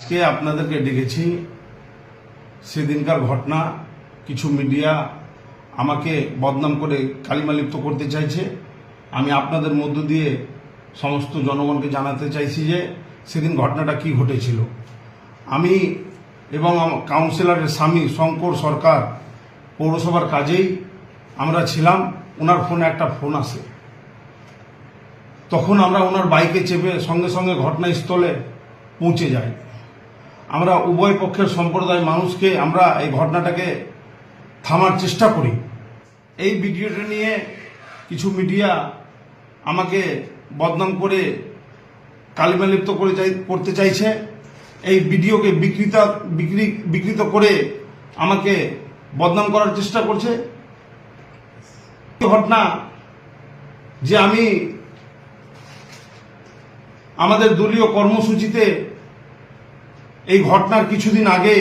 আজকে আপনাদেরকে ডেকেছি। সেদিনকার ঘটনা, কিছু মিডিয়া আমাকে বদনাম করে কালিমালিপ্ত করতে চাইছে। আমি আপনাদের মধ্য দিয়ে সমস্ত জনগণকে জানাতে চাইছি যে, সেদিন ঘটনাটা কি ঘটেছিল। আমি এবং কাউন্সিলরের স্বামী শঙ্কর সরকার পৌরসভার কাজেই আমরা ছিলাম, ওনার ফোনে একটা ফোন আসে। তখন আমরা ওনার বাইকে চেপে সঙ্গে সঙ্গে ঘটনাস্থলে পৌঁছে যাই। আমরা উভয় পক্ষের সম্প্রদায় মানুষকে আমরা এই ঘটনাটাকে থামার চেষ্টা করি। এই ভিডিওটা নিয়ে কিছু মিডিয়া আমাকে বদনাম করে কালিমালিপ্ত করে চাই, করতে চাইছে। এই ভিডিওকে বিকৃত, বিক্রি, বিকৃত করে আমাকে বদনাম করার চেষ্টা করছে। ঘটনা যে আমি আমাদের দলীয় কর্মসূচিতে এই ঘটনার কিছুদিন আগে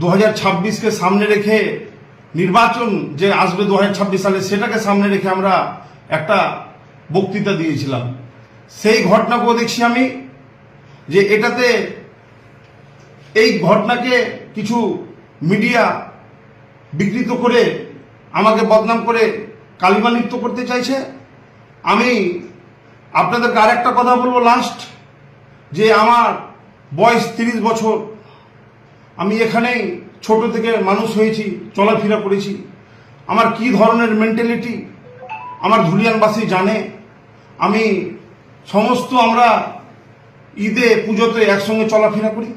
দু হাজার ছাব্বিশকে সামনে রেখে নির্বাচন যে আসবে দু হাজার ছাব্বিশ সালে, সেটাকে সামনে রেখে আমরা একটা বক্তৃতা দিয়েছিলাম। সেই ঘটনাকেও দেখছি আমি, যে এটাতে এই ঘটনাকে কিছু মিডিয়া বিকৃত করে আমাকে বদনাম করে কালিমালিপ্ত করতে চাইছে। আমি আপনাদেরকে আরেকটা কথা বলব লাস্ট, যে আমার বয়স তিরিশ বছর। আমি এখানেই ছোট থেকে মানুষ হয়েছি, চলাফেরা করেছি। আমার কি ধরনের মেন্টালিটি আমার ধুলিয়ানবাসী জানে। আমি সমস্ত আমরা ঈদে, পুজোতে একসঙ্গে চলাফেরা করি।